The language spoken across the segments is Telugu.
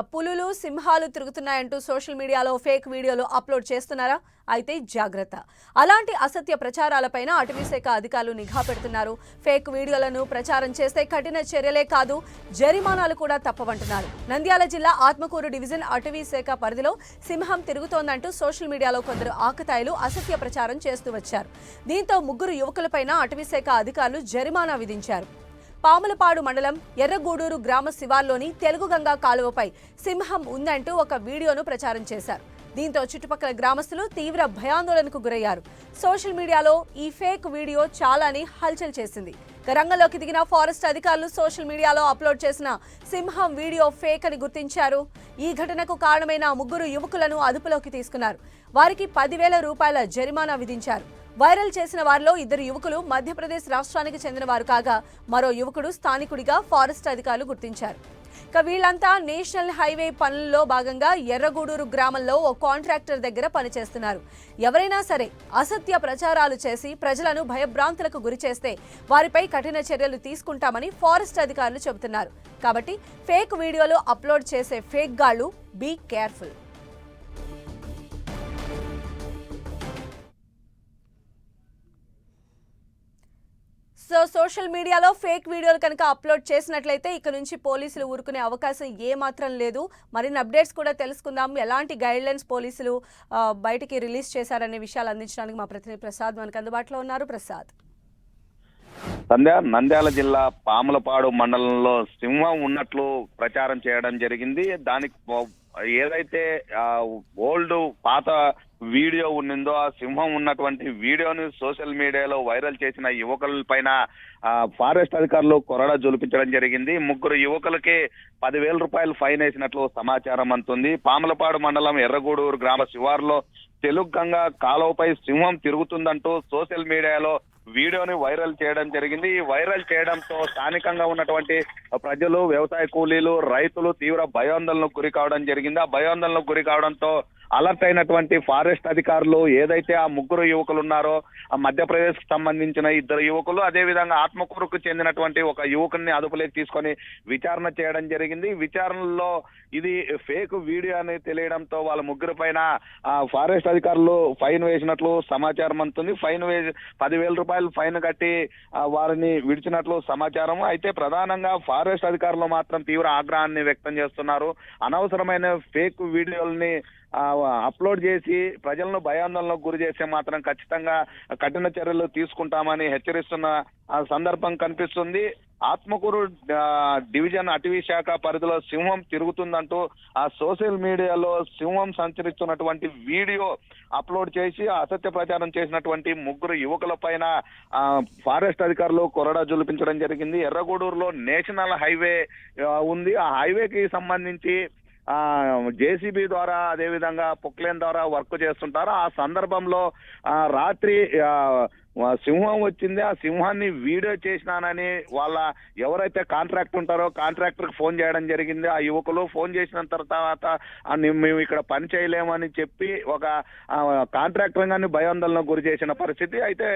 పులులు సింహాలు తిరుగుతున్నాయంటూ సోషల్ మీడియాలో ఫేక్ వీడియోలు అప్లోడ్ చేస్తున్నారా? అయితే జాగ్రత్త. అలాంటి అసత్య ప్రచారాలపైన అటవీ శాఖ అధికారులు నిఘా పెడుతున్నారు. ఫేక్ వీడియోలను ప్రచారం చేస్తే కఠిన చర్యలే కాదు జరిమానాలు కూడా తప్పవంటున్నారు. నంద్యాల జిల్లా ఆత్మకూరు డివిజన్ అటవీ శాఖ పరిధిలో సింహం తిరుగుతోందంటూ సోషల్ మీడియాలో కొందరు ఆకతాయిలు అసత్య ప్రచారం చేస్తూ వచ్చారు. దీంతో ముగ్గురు యువకులపైన అటవీ శాఖ అధికారులు జరిమానా విధించారు. పాములపాడు మండలం ఎర్రగూడూరు గ్రామ శివార్లోని తెలుగుగంగా కాలువపై సింహం ఉందంటూ ఒక వీడియోను ప్రచారం చేశారు. దీంతో చుట్టుపక్కల గ్రామస్తులు తీవ్ర భయాందోళనకు గురయ్యారు. సోషల్ మీడియాలో ఈ ఫేక్ వీడియో చాలానే హల్చల్ చేసింది. రంగంలోకి దిగిన ఫారెస్ట్ అధికారులు సోషల్ మీడియాలో అప్లోడ్ చేసిన సింహం వీడియో ఫేక్ అని గుర్తించారు. ఈ ఘటనకు కారణమైన ముగ్గురు యువకులను అదుపులోకి తీసుకున్నారు. వారికి పదివేల రూపాయల జరిమానా విధించారు. వైరల్ చేసిన వారిలో ఇద్దరు యువకులు మధ్యప్రదేశ్ రాష్ట్రానికి చెందిన వారు కాగా మరో యువకుడు స్థానికుడిగా ఫారెస్ట్ అధికారులు గుర్తించారు. ఇక వీళ్ళంతా నేషనల్ హైవే పనుల్లో భాగంగా ఎర్రగూడూరు గ్రామంలో ఓ కాంట్రాక్టర్ దగ్గర పనిచేస్తున్నారు. ఎవరైనా సరే అసత్య ప్రచారాలు చేసి ప్రజలను భయభ్రాంతులకు గురి చేస్తే వారిపై కఠిన చర్యలు తీసుకుంటామని ఫారెస్ట్ అధికారులు చెబుతున్నారు. కాబట్టి ఫేక్ వీడియోలు అప్లోడ్ చేసే ఫేక్ గాళ్ళు బీ కేర్ఫుల్. సో సోషల్ మీడియాలో ఫేక్ వీడియోలు కనుక అప్లోడ్ చేసినట్లయితే ఇక నుంచి పోలీసులు ఊరుకునే అవకాశం ఏ మాత్రం లేదు. మరిన్ని అప్డేట్స్ కూడా తెలుసుకుందాం. ఎలాంటి గైడ్ లైన్స్ పోలీసులు బయటికి రిలీజ్ చేశారనే విషయాలు అందించడానికి మా ప్రతినిధి ప్రసాద్ మనకు అందుబాటులో ఉన్నారు. ప్రసాద్. సంధ్య నంద్యాల జిల్లా పాములపాడు మండలంలో సింహం ఉన్నట్లు ప్రచారం చేయడం జరిగింది. దానికి ఏదైతే ఓల్డ్ పాత వీడియో ఉన్నిందో ఆ సింహం ఉన్నటువంటి వీడియోని సోషల్ మీడియాలో వైరల్ చేసిన యువకుల పైన ఫారెస్ట్ అధికారులు కొరడా జొలిపించడం జరిగింది. ముగ్గురు యువకులకి పదివేల రూపాయలు ఫైన్ వేసినట్లు సమాచారం అందుతుంది. పాములపాడు మండలం ఎర్రగూడూరు గ్రామ శివారులో తెలుగు గంగా కాలువపై సింహం తిరుగుతుందంటూ సోషల్ మీడియాలో వీడియోని వైరల్ చేయడం జరిగింది. ఈ వైరల్ చేయడంతో స్థానికంగా ఉన్నటువంటి ప్రజలు వ్యవసాయ కూలీలు రైతులు తీవ్ర భయాందోళనకు గురి కావడం జరిగింది. ఆ భయాందోళనకు గురి కావడంతో అలర్ట్ అయినటువంటి ఫారెస్ట్ అధికారులు ఏదైతే ఆ ముగ్గురు యువకులు ఉన్నారో ఆ మధ్యప్రదేశ్కు సంబంధించిన ఇద్దరు యువకులు అదే విధంగా ఆత్మకూరుకు చెందినటువంటి ఒక యువకుని అదుపులోకి తీసుకొని విచారణ చేయడం జరిగింది. విచారణలో ఇది ఫేక్ వీడియో అని తెలియడంతో వాళ్ళ ముగ్గురు పైన ఫారెస్ట్ అధికారులు ఫైన్ వేసినట్లు సమాచారం అందుతుంది. ఫైన్ వేసి పదివేల రూపాయలు ఫైన్ కట్టి వారిని విడిచినట్లు సమాచారం. అయితే ప్రధానంగా ఫారెస్ట్ అధికారులు మాత్రం తీవ్ర ఆగ్రహాన్ని వ్యక్తం చేస్తున్నారు. అనవసరమైన ఫేక్ వీడియోల్ని అప్లోడ్ చేసి ప్రజలను భయాందోళనకు గురి చేస్తే మాత్రం ఖచ్చితంగా కఠిన చర్యలు తీసుకుంటామని హెచ్చరిస్తున్న ఆ సందర్భం కనిపిస్తుంది. ఆత్మకూరు డివిజన్ అటవీ శాఖ పరిధిలో సింహం తిరుగుతుందంటూ ఆ సోషల్ మీడియాలో సింహం సంచరిస్తున్నటువంటి వీడియో అప్లోడ్ చేసి అసత్య ప్రచారం చేసినటువంటి ముగ్గురు యువకుల పైన ఫారెస్ట్ అధికారులు కొరడా జులిపించడం జరిగింది. ఎర్రగూడూరులో నేషనల్ హైవే ఉంది. ఆ హైవేకి సంబంధించి జేసీబీ ద్వారా అదే విధంగా పొక్లేన్ ద్వారా వర్క్ చేస్తుంటారు? ఆ సందర్భంలో ఆ రాత్రి ఆ సింహం వచ్చింది. ఆ సింహాన్ని వీడియో చేసినానని వాళ్ళ ఎవరైతే కాంట్రాక్ట్ ఉంటారో కాంట్రాక్టర్ ఫోన్ చేయడం జరిగింది. ఆ యువకులు ఫోన్ చేసిన తర్వాత మేము ఇక్కడ పని చేయలేమని చెప్పి ఒక కాంట్రాక్టర్ కానీ భయాందోళనకు గురి చేసిన పరిస్థితి. అయితే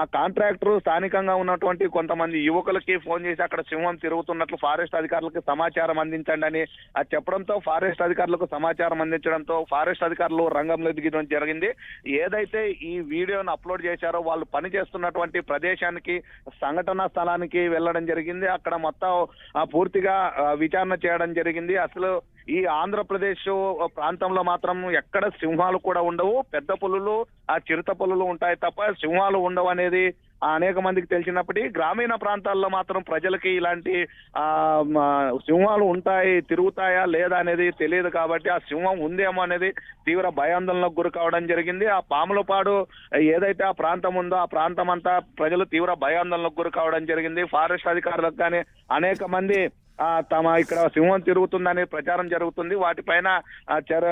ఆ కాంట్రాక్టర్ స్థానికంగా ఉన్నటువంటి కొంతమంది యువకులకి ఫోన్ చేసి అక్కడ సింహం తిరుగుతున్నట్లు ఫారెస్ట్ అధికారులకు సమాచారం అందించండి అని అది చెప్పడంతో ఫారెస్ట్ అధికారులకు సమాచారం అందించడంతో ఫారెస్ట్ అధికారులు రంగంలో దిగడం జరిగింది. ఏదైతే ఈ వీడియోను అప్లోడ్ చేశారో వాళ్ళు పని చేస్తున్నటువంటి ప్రదేశానికి సంఘటనా స్థలానికి వెళ్ళడం జరిగింది. అక్కడ మొత్తం ఆ, పూర్తిగా విచారణ చేయడం జరిగింది. అసలు ఈ ఆంధ్రప్రదేశ్ ప్రాంతంలో మాత్రం ఎక్కడ సింహాలు కూడా ఉండవు. పెద్ద పులులు ఆ చిరుత పులులు ఉంటాయి తప్ప సింహాలు ఉండవు అనేది అనేక మందికి తెలిసినప్పటికీ గ్రామీణ ప్రాంతాల్లో మాత్రం ప్రజలకి ఇలాంటి ఆ సింహాలు ఉంటాయి తిరుగుతాయా లేదా అనేది తెలియదు కాబట్టి ఆ సింహం ఉందేమో అనేది తీవ్ర భయాందోళనకు గురి కావడం జరిగింది. ఆ పాములపాడు ఏదైతే ఆ ప్రాంతం ఉందో ఆ ప్రాంతం అంతా ప్రజలు తీవ్ర భయాందోళనకు గురి కావడం జరిగింది. ఫారెస్ట్ అధికారులకు కానీ అనేక మంది తమ ఇక్కడ సింహం తిరుగుతుందని ప్రచారం జరుగుతుంది. వాటిపైన ఆ, చర్య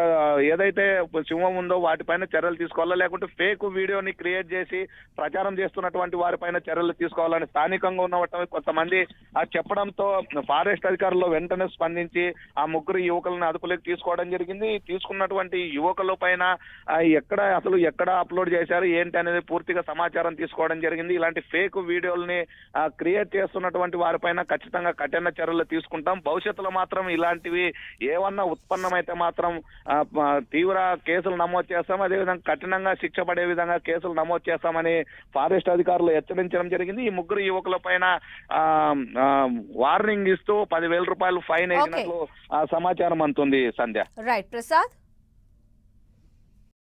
ఏదైతే సింహం ఉందో వాటిపైన చర్యలు తీసుకోవాలా? లేకుంటే ఫేక్ వీడియోని క్రియేట్ చేసి ప్రచారం చేస్తున్నటువంటి వారిపైన చర్యలు తీసుకోవాలని స్థానికంగా ఉన్న కొంతమంది ఆ చెప్పడంతో ఫారెస్ట్ అధికారులు వెంటనే స్పందించి ఆ ముగ్గురు యువకులను అదుపులోకి తీసుకోవడం జరిగింది. తీసుకున్నటువంటి యువకుల పైన ఎక్కడ అసలు ఎక్కడ అప్లోడ్ చేశారు? ఏంటి అనేది పూర్తిగా సమాచారం తీసుకోవడం జరిగింది. ఇలాంటి ఫేక్ వీడియోల్ని క్రియేట్ చేస్తున్నటువంటి వారిపైన ఖచ్చితంగా కఠిన చర్యలు తీసుకుంటాం. భవిష్యత్తులో మాత్రం ఇలాంటివి ఏమన్నా ఉత్పన్నమైతే మాత్రం తీవ్ర కేసులు నమోదు చేస్తాం. అదేవిధంగా కఠినంగా శిక్ష పడే విధంగా కేసులు నమోదు చేస్తామని ఫారెస్ట్ అధికారులు హెచ్చరించడం జరిగింది. ఈ ముగ్గురు యువకుల పైన వార్నింగ్ ఇస్తూ పదివేల రూపాయలు ఫైన్ వేసినట్లు సమాచారం అందుతుంది సంధ్య. రైట్ ప్రసాద్?